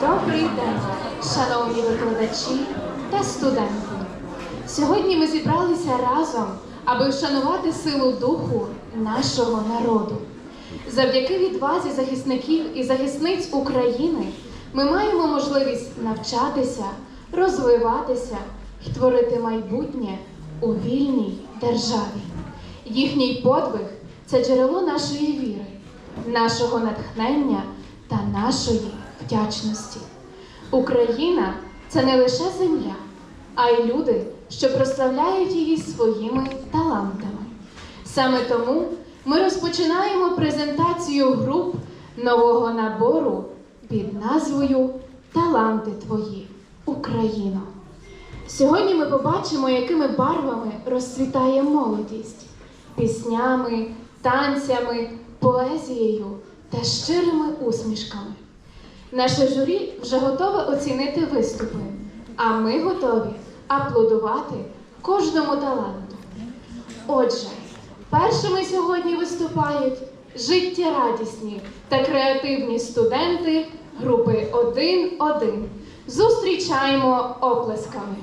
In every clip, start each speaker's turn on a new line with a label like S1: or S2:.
S1: Добрий день, шановні викладачі та студенти. Сьогодні ми зібралися разом, аби вшанувати силу духу нашого народу. Завдяки відвазі захисників і захисниць України ми маємо можливість навчатися, розвиватися і творити майбутнє у вільній державі. Їхній подвиг це джерело нашої віри, нашого натхнення та нашої вдячності. Україна це не лише земля, а й люди, що прославляють її своїми талантами. Саме тому ми розпочинаємо презентацію груп нового набору під назвою Таланти Твої Україно. Сьогодні ми побачимо, якими барвами розцвітає молодість піснями, танцями, поезією та щирими усмішками. Наше журі вже готове оцінити виступи, а ми готові аплодувати кожному таланту. Отже, першими сьогодні виступають життєрадісні та креативні студенти групи 1-1. Зустрічаємо оплесками.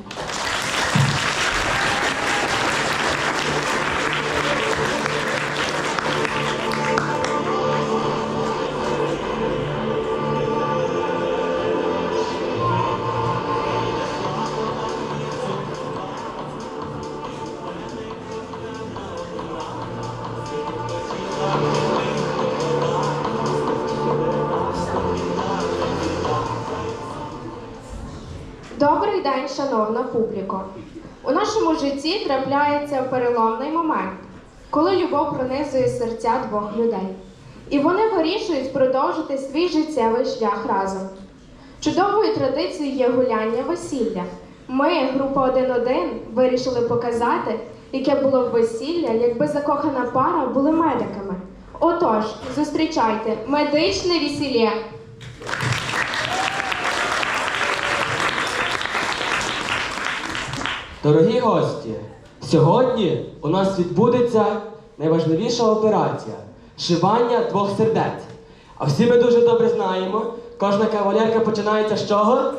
S2: Шановна публіко. У нашому житті трапляється переломний момент, коли любов пронизує серця двох людей. І вони вирішують продовжити свій життєвий шлях разом. Чудовою традицією є гуляння весілля. Ми, група 1-1, вирішили показати, яке було б весілля, якби закохана пара були медиками. Отож, зустрічайте медичне весілля.
S3: Дорогі гості, сьогодні у нас відбудеться найважливіша операція шивання двох сердець. А всі ми дуже добре знаємо, кожна кавалерка починається з чого?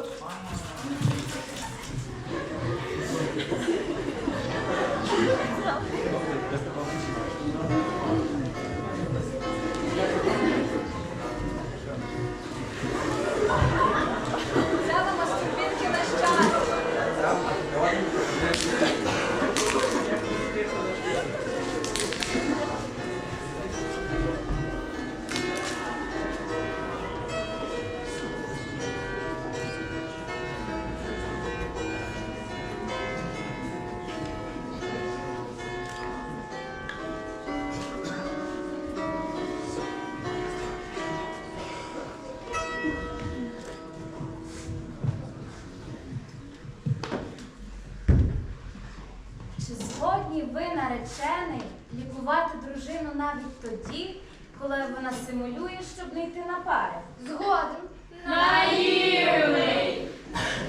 S4: Чи згодні ви, наречений, лікувати дружину навіть тоді, коли вона симулює, щоб не йти на пари?
S5: Згоден.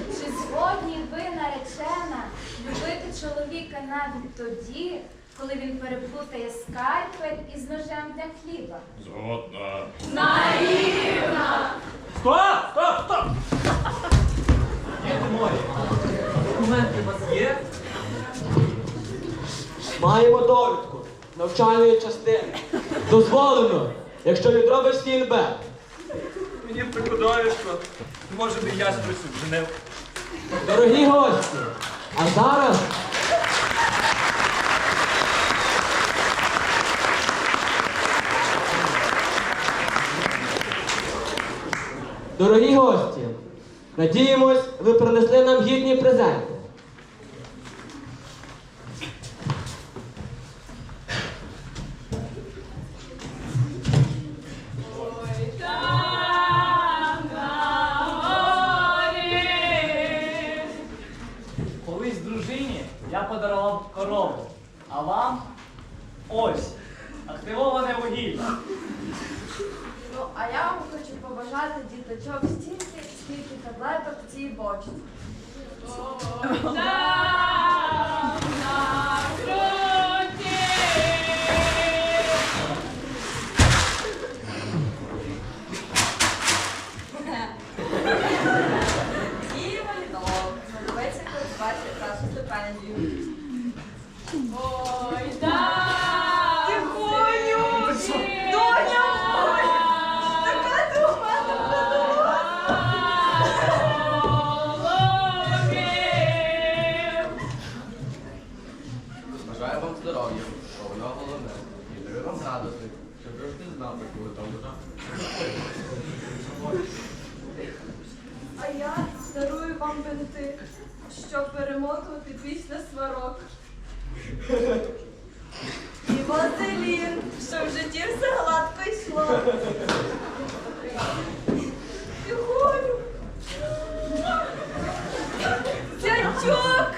S4: Чи згодні ви, наречена, любити чоловіка навіть тоді, коли він переплутає скальпель із ножем для хліба?
S6: Згодна.
S3: Маємо довідку навчальної частини. Дозволено, якщо відробиш СІНБ.
S6: Мені прикладаєш, що може би я щось вженив.
S3: Дорогі гості, а зараз Дорогі гості, надіємось, ви принесли нам гідні презенти.
S7: Oh, no. Вам
S5: щоб перемотувати після сварок. І вазелін, щоб в житті все гладко йшло. Горю. Дядьок!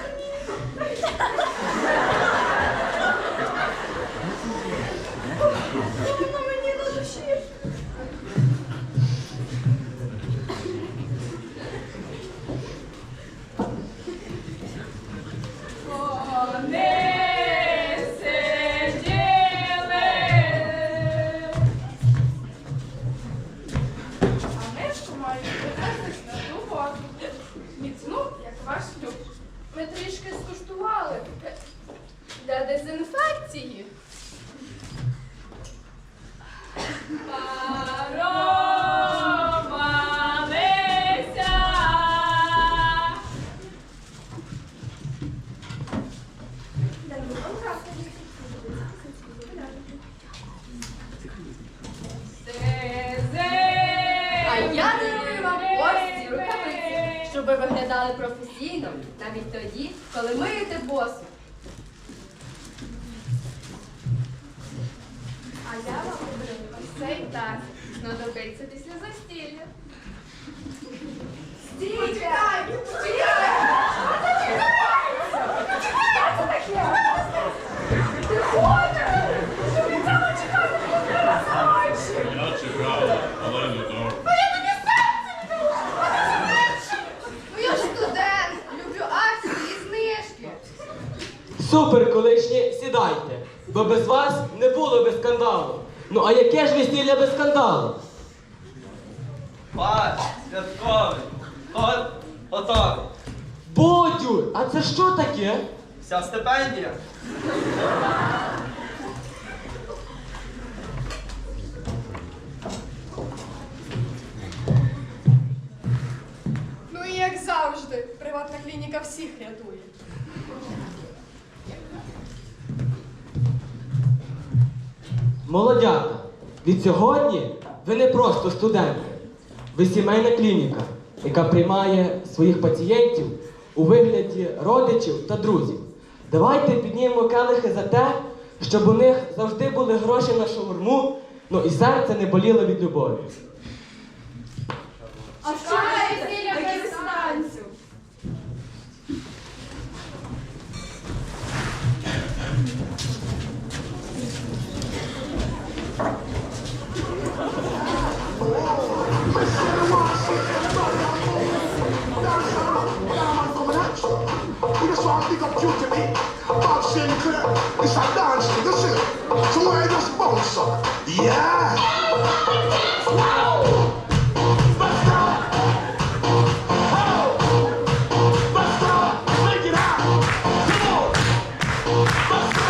S5: Щоб ви виглядали професійно навіть тоді, коли миєте босу.
S8: А я вам ось цей таз. Знадобиться після застілля.
S3: Бо без вас не було би скандалу. Ну а яке ж весілля без скандалу?
S6: Паш, святковий. От, отак.
S3: Бодю, а це що таке?
S6: Вся стипендія.
S8: Ну і як завжди, приватна клініка всіх рятує.
S3: Молодята, від сьогодні ви не просто студенти. Ви сімейна клініка, яка приймає своїх пацієнтів у вигляді родичів та друзів. Давайте піднімемо келихи за те, щоб у них завжди були гроші на шаурму, ну і серце не боліло від любові.
S9: That's why I think I'm guilty, me. Boxing, it's a dance thing, you see. So I just bounce up. Yeah. Let's up! Make it out! Come on!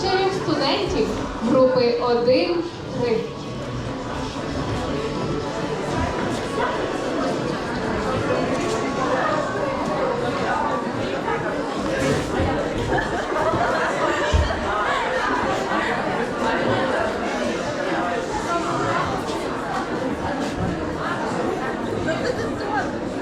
S1: щирих студентів групи 1-3. Thank you.